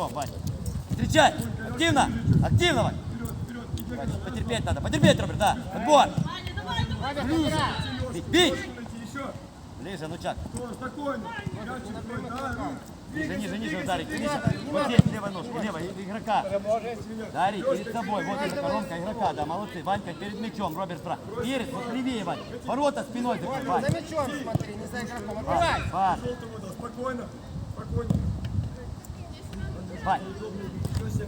Мячом, Ваня. Встречай! Активно! Активно! Ваня, Потерпеть надо, потерпеть, Роберт, да. Отбор! Бить, бить! Ближе, ну чак. Ниже, ниже, ниже ударить. Ниже. Вот здесь левой ножкой, левой игрока. Дарий, перед собой. Вот эта коронка игрока, да, молодцы. Ванька перед мячом, Роберт справа. Перед, вот левее, Вань. Ворота спиной закрывай. За Вань, мячом смотри, не за игроком. Вань, да, спокойно. Спокойно. Вань.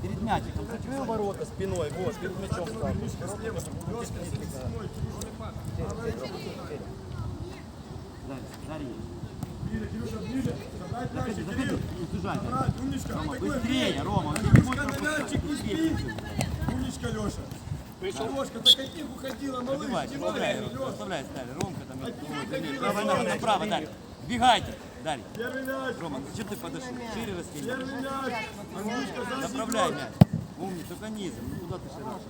Перед мячиком. Закрыл ворота спиной, вот, перед мячом стал. Заходи, заходи. Сужай. Рома, быстрее, Рома. Умничка, Леша. Лешка, так от них уходила, малыш. Оставляй, Дарья. Ромка там. Малыш. направо, Дарья. Бегайте, Дарья. Первый мяч. Рома, зачем ты подошел? Шире раскинь. Направляй мяч. Умник, только низом. Ну куда ты высоко?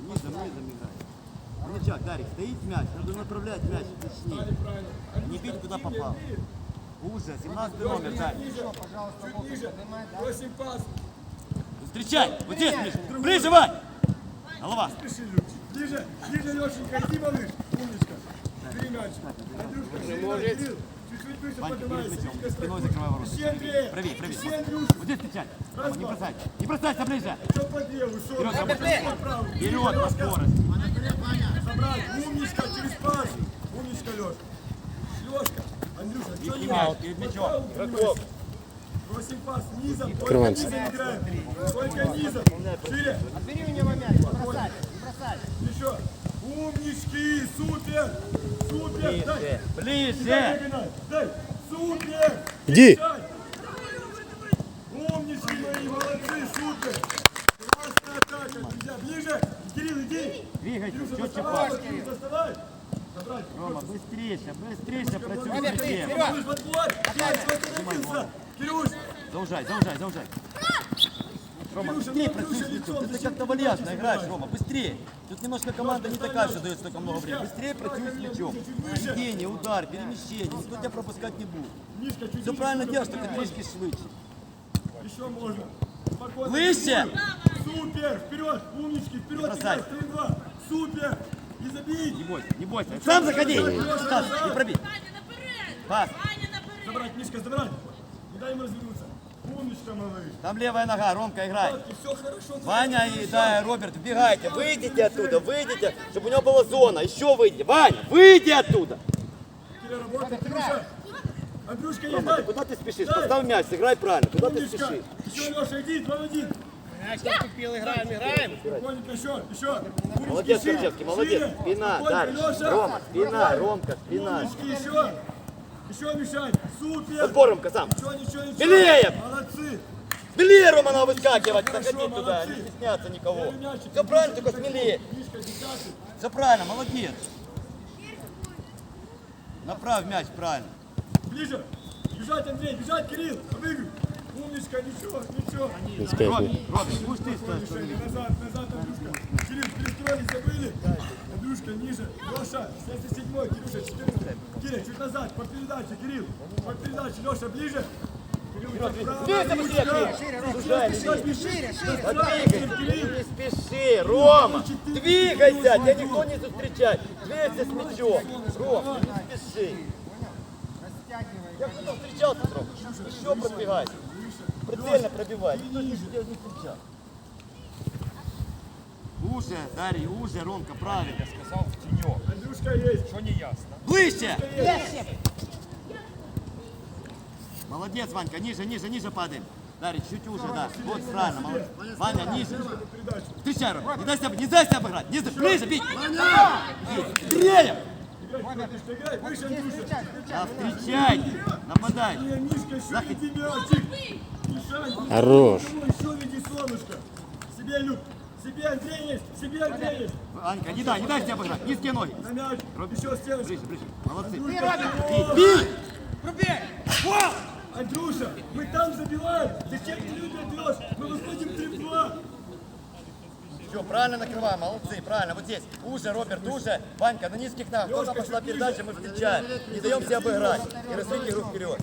Низом, низом играй. Мячак, Дарик, стоит мяч. Надо направлять мяч точнее. Не бить, куда попал. Уже, 17 номер, Дарик. Чуть ниже. Просим пас. Встречай! Вот здесь, Миша. Ближе, Вань! Голова. Ближе, ближе, Лешенька, иди, малыш. Умничка. Бери мяч. Андрюшка, Ванька, перед мячом. Спиной закрывай ворота. Правее, правее. Вот здесь. Рома, не бросай. Не бросайся ближе. По? Вперед. Вперед на скорость. Собрать. Умничка, через пас. Умничка, Леш. Лешка. Андрюша, что не мяч перед мячом. Игроков. Просим пас низом. Только низом играем. Только низом. Шире. Отбери у него мяч, не бросай, не бросай. Еще. Умнички. Супер. Супер. Дай. Ближе. Дай. Супер. Иди. Умнички мои, молодцы, супер. Классная атака, друзья. Ближе. Кирилл, иди. Двигайся, четче. Кирилл, доставай. Рома, подбор. Кирилл, остановился. Кирюш. Заужай, заужай, заужай. Рома, быстрее ну, працюй с лицом, Ты как-то вальяжно играешь? Рома, быстрее. Тут немножко команда не такая, что дает столько много времени. Быстрее працюй с мячом. Ведение, удар, перемещение. Никто тебя пропускать не будет. Все правильно делаешь, только трішки швидше. Еще можно. Выше! Супер! Вперед! Умнички! Вперед! бросай. играй, 3-2. Супер! Не забей! Не бойся, не бойся. Сам заходи! Стас, не пробей. Пас. Забрать, Мишка, забрать! Не дай ему развернуться. Там левая нога, Ромка, играй. Ваня и да, Роберт, вбегайте, выйдите оттуда, выйдите, чтобы у него была зона. Еще выйдите. Ваня, выйди оттуда. Андрюшка, Рома, ты куда ты спешишь? Поставь мяч, сыграй правильно. Куда ты спешишь? Еще, Леша, иди, 2 в 1. играем, играем. Спокойненько, еще, еще. Молодец, Корчевский, молодец. Спина, дальше. Леша. Рома, спина, Ромка, спина. Умнички, еще. Еще, Мишань. Супер. Подбор, Ромка, сам. Ничего, ничего, ничего. Белеев! Молодцы. Смелее, Рома, надо выскакивать, Хорошо, заходи туда, молодцы. не стесняться никого. Мячик. Все правильно, только смелее. Все правильно, молодец. Направь мяч правильно. Ближе. Бежать, Андрей, бежать, Кирилл. Обыгрывай. Умничка, ничего, ничего. Стоишь. Мишаня, назад, назад, Андрюшка. Кирилл, перестроились, забыли. Андрюшка, ниже. Леша, 77 Кирюша, 14. Кирилл, чуть назад, по передаче, Кирилл. По передаче, Леша, ближе. Не спеши, Рома. Двигайся, тебя никто не встречает. Двигайся с мячом. Рома, не спеши. Растягивай. Я кто встречался с Ромой? Еще пробегай. Прицельно встречал. Уже, Дарья, уже, Ромка, правильно. сказав в тіньок. Андрюшка есть. Що не ясно? Ближче! Молодец, Ванька, ниже, ниже, ниже падаем. Дарья, чуть уже, да. Вот, правильно, молодец. Ваня, ниже. Встречай, Ром. Не дай себя, не дай себя обыграть. Не дай, ближе, бить. Встречай. Да, встречай. Нападай. Не, Хорош. Себе, Люк. Себе, Андрей есть. Себе, Андрей есть. Ванька, не дай, не дай себя обыграть. Низкие ноги. На мяч. Еще стеночку. Ближе, ближе. Молодцы. Андрюшка, Бить, бить. Андрюша, мы там забиваем. Зачем ты люди отвез? Мы выходим 3-2. Все, правильно накрываем, молодцы, правильно. Вот здесь. Уже, Роберт, уже. Ванька, на низких ногах. Кто-то пошла передача, мы встречаем. Не даем себя обыграть. И развить игру вперед.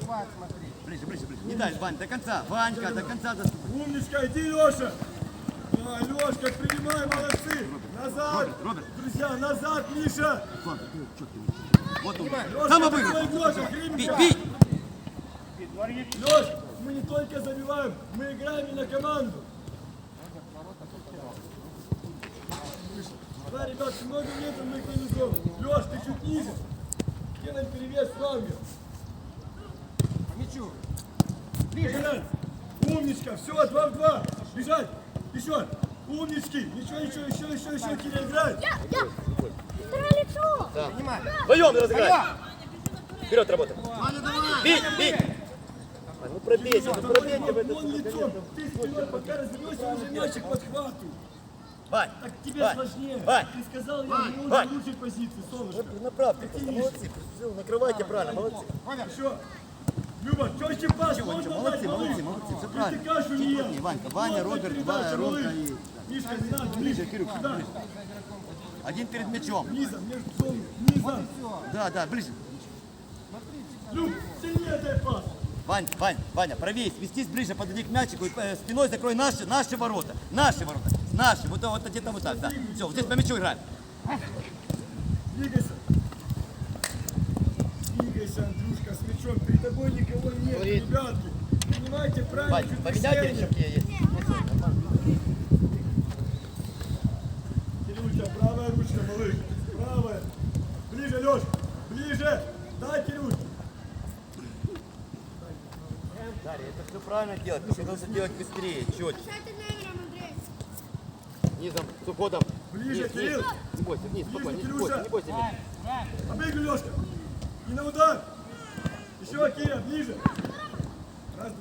Ближе, ближе, ближе. Не дай, Вань, до конца. Ванька, до конца заступай. Умничка, иди, Леша. Да, Лешка, принимай, молодцы. Назад. Роберт, Роберт. Друзья, назад, Миша. Вон, ты чёткий. Вот он. Леша, Сам Бей, бей. Леш, мы не только забиваем, мы играем и на команду. Да, ребят, много метров мы нанесем. Леш, ты чуть ниже. Делаем перевес фланга. Мячу. Играть. Умничка, все, два в два. Бежать. Еще. Умнички. Еще, еще, еще, еще, еще, Кирилл, играй. Я, я! Второе лицо! Принимай. Вдвоем разыграй. Вперед работай. Бей, бей. А, Ну пробейся, ну пробейте в это. Вон лицом. Ты спиной пока развернешься, уже мячик подхватывай. Вань, Так тебе Вань, сложнее. Вань, Ты сказал, я Вань, не Вань. в лучшей позиции, солнышко. направьте, просто молодцы. Всё, Накрывайте правильно, молодцы. Хорошо. Люба, чёрти пас, Чего, можно чего, дать, молодцы, малыш. молодцы, молодцы, все правильно. кашу не ел. Не, Ванька, Ваня, Роберт, Ваня, Ромка малыш. и... Мишка, не надо, Ближе, ближе, Кирюха, сюда. ближе. Один перед мячом. Низом, зоной, низом. Да, да, ближе. Люб, сильнее дай пас. Вань, Вань, Ваня, правее, свестись ближе, подойди к мячику и э, спиной закрой наши, наши ворота. Наши ворота. Наши. Вот, вот где-то вот так, да. Все, вот здесь по мячу играем. Двигайся, Андрюшка, с мячом. Перед тобой никого нет, Говорит. ребятки. Принимайте правильно поменяйте решение. решетки есть. Кирюша, правая ручка, малыш. Правая. Ближе, Леш. Ближе. Дай, Кирюш. Дарья, это все правильно делать, только нужно делать быстрее, четче. Низом, с уходом. Ближе, Вниз, Кирилл. вниз. Не бойся, вниз, спокойно, не бойся, не бойся. Обыгрывай, Лешка. И на удар. Еще, Киря, ближе. Раз,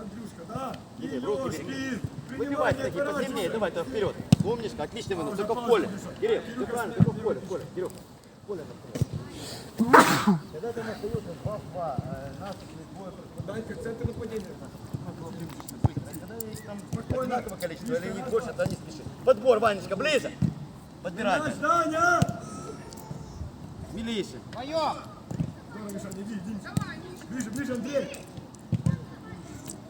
Андрюшка, да. Кирилл, в Кирюшки. Выбивай посильнее, отворачивайся. давай, то вперед. Умничка, отличный вынос, только в поле. Кирилл, ты правильно, только в поле, в поле. Кирилл, в поле там. Когда там остается 2-2, нас двое Дай-ка центр нападения. Когда есть там одинаковое количество или не больше, то не спеши. Подбор, Ванечка, ближе. Подбирай. Наш, Даня. Смелейше. Твоем. Здорово, Миша, иди, иди. Ближе, ближе, Андрей.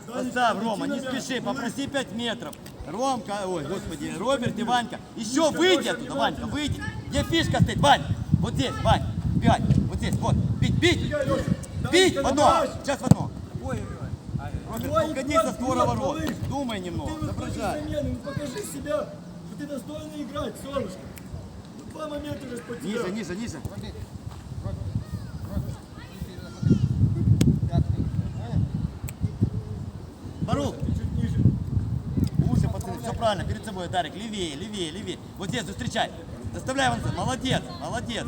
Поставь, Рома, не спеши, попроси 5 метров. Ромка, ой, господи, Роберт и Ванька. Еще выйди оттуда, Ванька, выйди. Где фишка стоит, Вань? Вот здесь, Вань, бегай. Вот здесь, вот. Бить, бить. Бить в одно. Сейчас в одно. Роберт, вот, со створа ворот. Думай немного, замену, ну покажи себя, что ты достойно играть, солнышко. Ну, два момента уже по тебе. Ниже, ниже, ниже. Барух, Чуть ниже. Уши, пацаны, все правильно, перед собой, Дарик, левее, левее, левее. Вот здесь встречай. Заставляй его, молодец, молодец.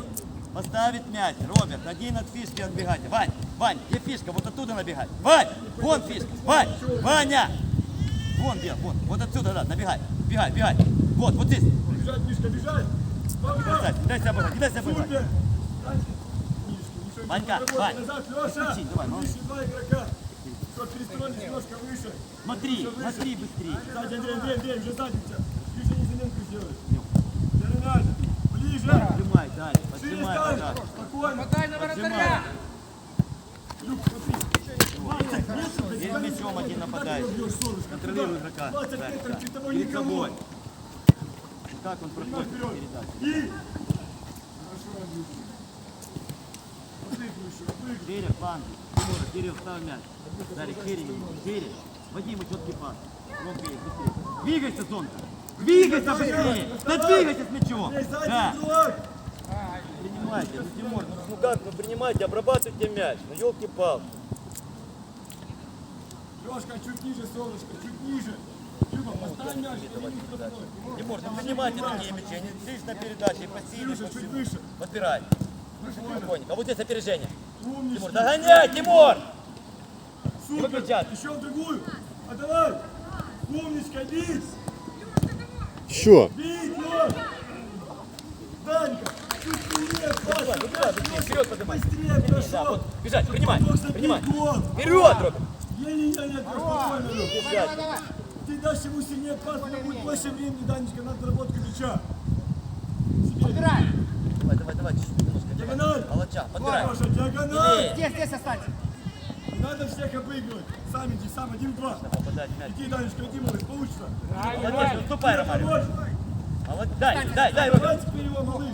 Поставить мяч, Роберт, один от фишки отбегайте. Вань, Вань, где фишка? Вот оттуда набегай. Вань, вон фишка, Вань, Ваня. Вон, где, вон, вот отсюда, да, набегай, бегай, бегай. Вот, вот здесь. Бежать, Мишка, бежать. Бросай, не дай себя обыграть, не дай себя еще Ванька, Вань. Назад, Леша. Давай, молодец. Два игрока. Все, перестроились немножко выше. Смотри, выше. смотри быстрее. Сзади, Андрей, Андрей, Андрей, уже сзади тебя. Ближе не заменку сделаешь. Передача. Ближе. Шире поджимай, ставь. Дарик. Спокойно. Подай на вратаря. Люк, смотри. 20 метров. без Перед камня. мячом один ты солнышко? Контролируй игрока. 20 Да, метров, тобой Перед никого. собой. Как он проходит передачу? И. Хорошо, Андрюша. Пан. Тимура, Кирилл, ставь мяч. Дарик, шире немного, шире. Вадим, ему четкий пас. Двигайся, Зонка. Двигайся быстрее. Да двигайся с мячом. Андрей, сзади Да. Принимайте, ну Тимур, ну, ну как, ну принимайте, обрабатывайте мяч. Ну елки-палки. Лешка, чуть ниже, солнышко, чуть ниже. Люба, поставь мяч. Тимур, ну принимайте такие мячи. Не здесь на передаче, посильно, Илюша, чуть выше. Подбирай. Спокойненько. А вот здесь опережение. Тимур, Умнички. догоняй, Тимур! Супер. Еще в другую. А давай. Умничка, бить. Быстрее, вперед поднимай. Быстрее Да, вот, бежать, принимай, принимай. Вперед, Роберт! Еле-еле. Бежать. Ты дашь ему сильнее пас, него будет больше времени, Данечка, на отработку мяча. Себе. Убирай. Давай, давай, давай, чуть-чуть немножко. Диагональ. Молодча, подбирай. Диагональ. Здесь, здесь останься. Надо всех обыгрывать. Сам иди, сам, один-два. Попадать в мяч. Иди, Данечка, иди, малыш, получится. Молодец, уступай, Ромарик. Хорош. Молодец. Дай, дай, дай, Ромик. Давай теперь его, малыш.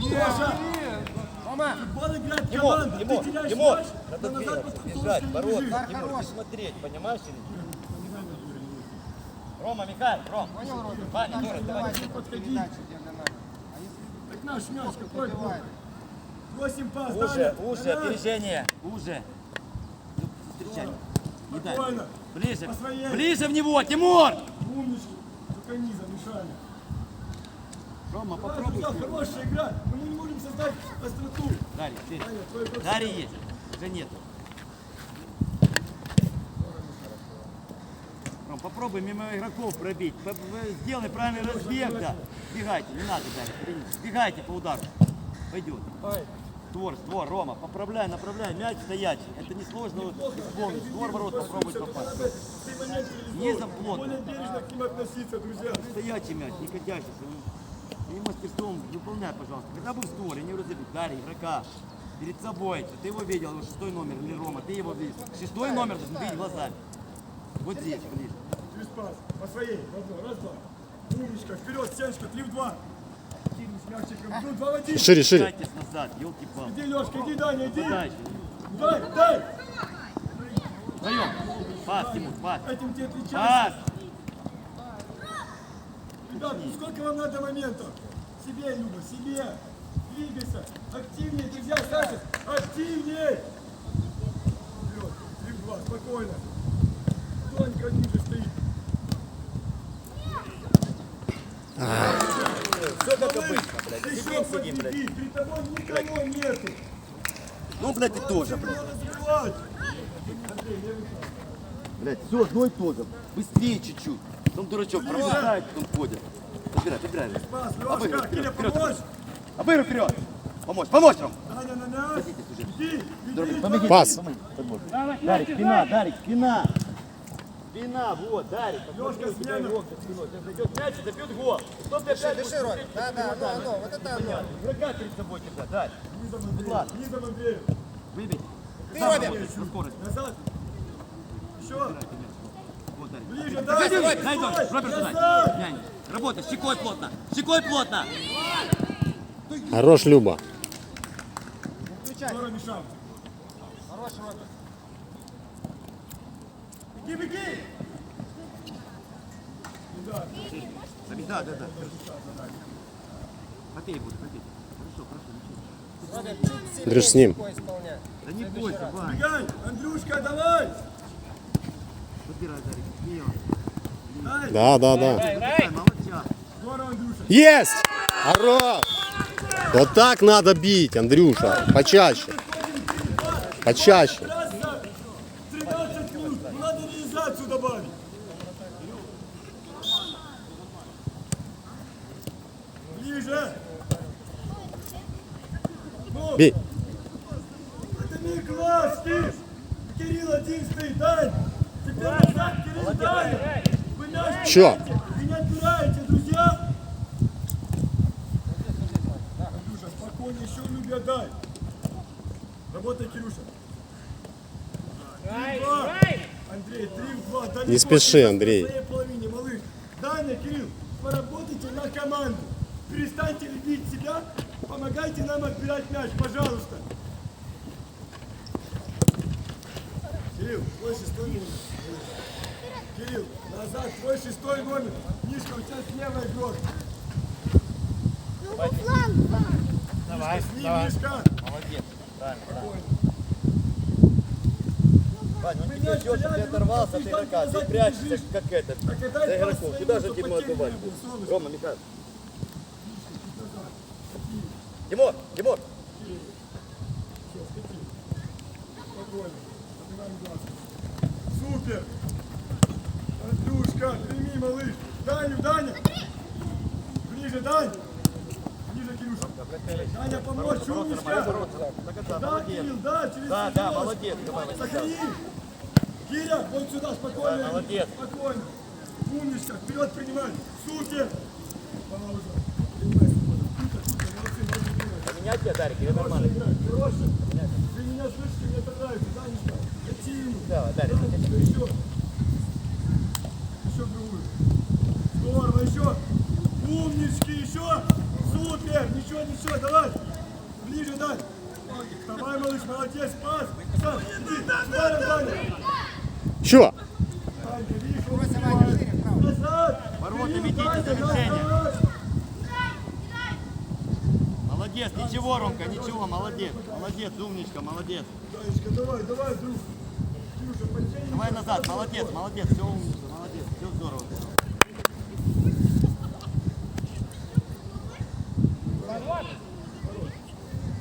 Леша, Рома, футбол играет команда. Тимур, Ты теряешь Тимур, мяч, надо но назад двигаться, бежать, не бороться. бежишь. Тимур, ты смотреть, понимаешь или нет? Рома, Михаил, Ром. понял, Рома? Ваня, Торres, давай, давай. под передачу, где для надо. А Так наш мяч, какой был? давай. Восемь пас, Уже, уже, опережение. Уже. Встречай. Не дай. Спокойно. Ближе. Ближе в него, Тимур! Умнички. Только низом мешали. Рома, попробуй. хорошая игра. Мы не можем создать остроту. Дарья, гол Дарья есть. Уже нету. Ром, попробуй мимо игроков пробить. Сделай правильный разбег, да. Бегайте, не надо, Дарья. Бегайте по удару. Пойдет. Створ, створ, Рома, поправляй, направляй, мяч стоячий. Это несложно вот исполнить. Створ ворот попробуй попасть. Реализовывать. Низом плотно. Бережно к ним относиться, друзья. Стоячий мяч, не катящийся. И мастерством выполняй, пожалуйста. Когда был створ, я не разобью. Дарья, игрока. Перед собой. Ты его видел, его шестой номер или Рома, ты его видел. Шестой номер должен видеть глазами. Вот здесь, ближе. Через пас. По своей. Раз, раз, два. Умничка. Вперед, Сенечка, три в два. Кинь с мячиком. Ну, два в один. Шире, шире. Иди, Лешка, иди, Даня, иди. Дай, дай. Вдвоем. Пас, Тимур, пас. Этим ты отличаешься. Пас. Ребят, ну сколько вам надо моментов? Себе, Люба, себе. Двигайся. Активнее, друзья, Саша. Активнее. Вперед. Три в два. Спокойно. Тонько ниже стоит. Все как обычно, блядь. Сидим, сидим, блядь. Перед тобой никого нету. Ну, блядь, ты тоже, блядь. Блядь, все одно и то же. Быстрее чуть-чуть. Потом дурачок пробегает, потом ходит. Обыгрывай, Лешка, Киря, вперед, вперед. помочь. Обыгрывай вперед. Помочь, помочь, Ром. Даня на мяч. Иди, иди. Помоги. Пас. Дарик, спина, Дарик, спина. Спина, вот, Дарик. Лешка, смена. Зайдет мяч и забьет гол. Кто ты опять Дыши, Ром. Да, да, оно, оно, вот это оно. Игрока перед собой держать, Дарик. Низом Андрей. Низом Андрей. Выбей. Ты, Робин. на скорость. Назад. Еще. Ближе, Давай, Даня. давай, дай, Роберт, Роберт, Назад. дай. Работай, щекой плотно. Щекой плотно. Хорош, Люба. Хорош, Робин. Беги, беги. Да. Да, да, да. Попей будет, попей. Хорошо, хорошо, ничего. Робин, чуть сильнее Дрюш с ним. Да не бойся, Вань. Бегай. Андрюшка, давай. Подбирай, Дарик. Смело. Да, да, да. Есть! Хорош! Вот так надо бить, Андрюша. Почаще. Почаще. Трасса. 13 минут. Ну, надо реализацию добавить. Ближе. Ну, Бей. это не класс, Стив. Кирилл один стоит, Дань. Теперь назад, Кирилл, Дань. Вы мяч Чё? Вы не отбираете, друзья. Андрюша, спокойнее, еще Любя дай. Работай, Кирюша. Три в два. Андрей, три в два. Дай Не спеши, Андрей. половине, малыш. Даня, Кирилл, поработайте на команду. Перестаньте любить себя, помогайте нам отбирать мяч, пожалуйста. Кирилл, твой шестой номер. Кирилл, назад, твой шестой номер. Мишка, у тебя слева игрок. Ну, фланг, Вань. Давай, С ним, Мишка. Молодец. Правильно. Спокойно. Вань, он тебе ждет, чтобы ты оторвался от игрока. Ты прячешься, как этот. А За пас Куда же будет? солнышко. Рома, Михаил. Тимур, Тимур. Спокойно. Открываем глаз. Супер! Андрюшка, прими, малыш. Даню, Даня! Ближе, Дань! Ближе, Кирюша. Даня, помочь, умничка! Да, Кирилл, да, через Да, да, молодец. Сохрани! Киря, вот сюда, спокойно. Да, молодец. Спокойно. Умничка, вперед принимай. Супер! Пауза. Принимай свободу. Круто, круто, молодцы, молодцы, тебя, Дарик, или нормально? Хорошая. Ты меня слышишь, мне это нравится, Данечка. Лети. Давай, Дарик. Еще. Еще в другую. Здорово, еще. Умнички, еще. Супер. Ничего, ничего, давай. Ближе дай. Давай, малыш, молодец, пас. Сам, иди, сюда, Даня. Що? Данька, видишь, он успевает. Назад. Ворота Кирилл, ведите, Данька, завершение. назад. Молодец, ничего, Ромка, ничего, молодец. Молодец, умничка, молодец. Данечка, давай, давай, друг. Подтяни. Давай назад, молодец, молодец, все умница, молодец, все здорово.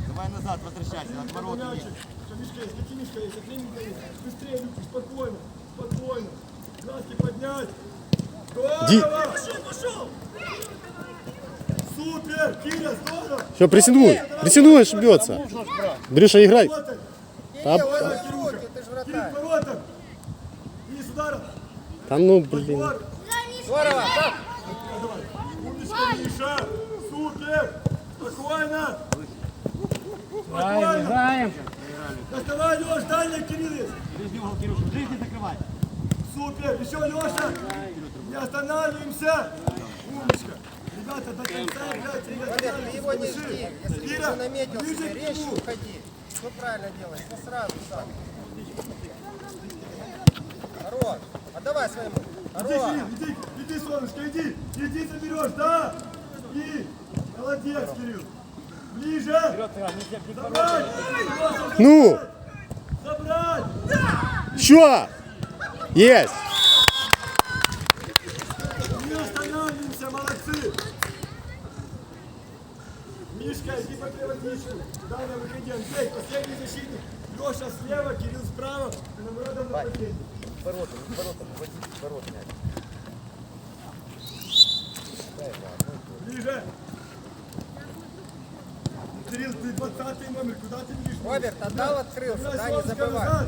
Давай назад, возвращайся, от ворот Мячик. нет. Мишка есть, какие Мишка есть, какие Мишка есть. Быстрее, Люки, спокойно, спокойно. Глазки поднять. Ди- Здорово! Пошел, пошел! Супер! Киря, здорово! Все, прессингуй. Прессингуй, ошибется. Андрюша, играй. Работай! Та, Кирилл, он Кирюха. руки, ты ж Кирилл, вратарь. к воротам! Вниз удара! та ну. Подбор! Здорово, Миша! Супер! Спокойно! Спокойно! Играем. Доставай, Леш, дальний Кирилл есть! Ближний угол, Кирюша, ближний закрывай. Супер! Еще, Леша! Не останавливаемся! Умничка! Ребята, до конца играйте, не Валер, ты его не жди. Если ты уже наметил ближе себе, к резче уходи. Все правильно делаешь, ну сразу сам. Хорош. Отдавай своему. Иди, Хорош. Кирилл, иди, иди, солнышко, иди, иди заберешь, да? И, молодец, Кирилл. Ближе. Забрать. Ну, Забрать. що? Єсть. Не останавливаемся, молодцы. Иди по приводничку. Даня, выходи. Андрей, последний защитник. Леша слева, Кирилл справа. Виноградов на последний. Ворота, ворота, ворота. Ближе. Кирилл, ты 20 номер, куда ты бежишь? Роберт, отдал, открылся, да, не забывай.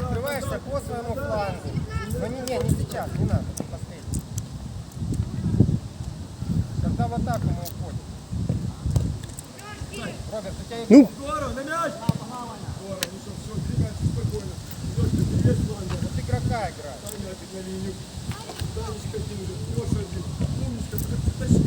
Открываешься по своему флангу. Но не, не, не сейчас, не надо, последний. Когда в атаку мы уходим. Роберт, у тебя Ну, Здорово, на мяч. Здорово, ну что, все, двигайся спокойно. Лёшка, ты есть фланга. вот игрока играет. Дай мячик на линию. Данечка один уже. Леша один. Умничка, тащи.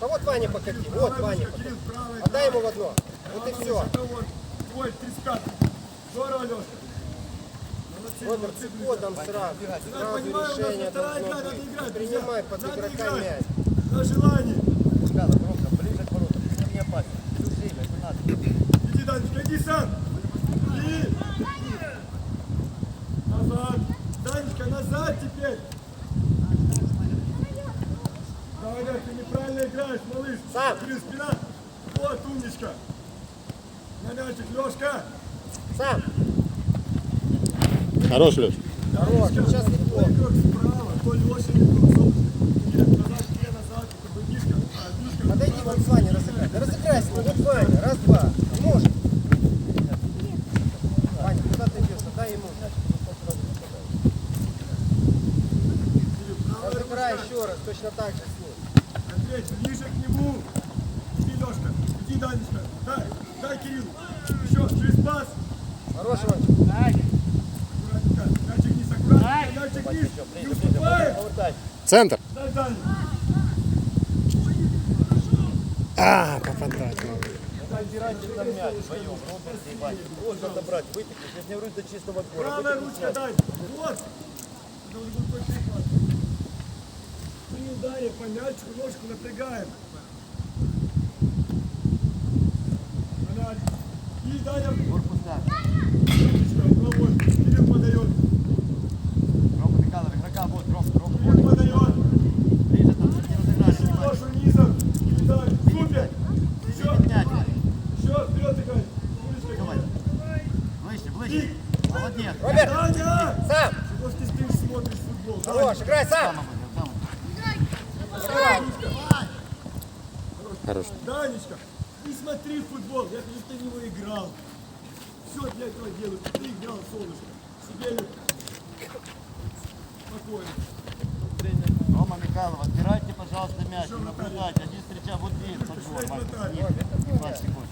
А вот Ваня покати, вот Давай, Ваня Мишка, покати. Кирилл, правая. Отдай ему в одно. Вот и все. Твой, 35 Здорово, Леша. Молодцы, Роберт, с ходом сразу. Сразу решение должно быть. Принимай под игрока мяч. На желание. Ребята, Ромка, ближе к воротам, не опасен. Всё время, не надо. Иди, Данечка, иди сам. И... Назад. Данечка, назад теперь. Давай, Валер, ты неправильно играешь, малыш. Сам. Кирилл, спина. Вот, умничка. На мячик, Лешка. Сам. Хорош, Леш. Раз, точно так же с ним. Андрей, ближе к нему. Иди, Лешка. Иди, Данечка. Дай, дай Кириллу. Еще, через пас. Хорош, Ваня. Аккуратненько. Мячик вниз, аккуратненько. Мячик вниз. Не уступай. Центр. А, попадать надо. Забирайте там мяч вдвоем, Роберт и Ваня. Отобрать, вытащить. Я же не говорю до чистого двора. Правая ручка дай. Вот. Мы ударим по мячику, ножку напрягаем. И Даня. Корпус так. Головой. Кирилл подает. Рома Михайлов, игрока, вот, Ром, Ром, Кирилл подает. ближе там, чтобы не разыграли. внимание. Леша низом. И Даня. Супер. Еще. Мяч, Еще вперед играй. Умничка. давай. Ближе, ближе. Молодец. Роберт, Даня. сам. Чего ж ты стоишь, смотришь футбол? Даня. Хорош, играй сам. Там обойдем, там. Играй. Хорош. Данечка, не смотри футбол, я же ты в него играл. Все для этого делаю, ты играл, солнышко. Себе спокойно. Рома Михайлов, отбирай мяч, наблюдайте, один встреча в один, подбор, Вася, снизу. 20 секунд.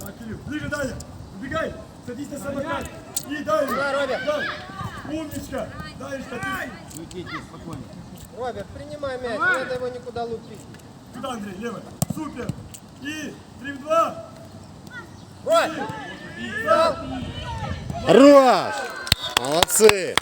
Так, Кирилл, ближе Даня. Убегай. Садись на самокат. И дай. Сюда, Роберт. Дай. Умничка. Данечка, ты. Уйдите, спокойно. Роберт, принимай мяч, не надо его никуда лупить. Куда, Андрей? Левый. Супер. И 3 в 2. Рой! Хорош! Молодцы!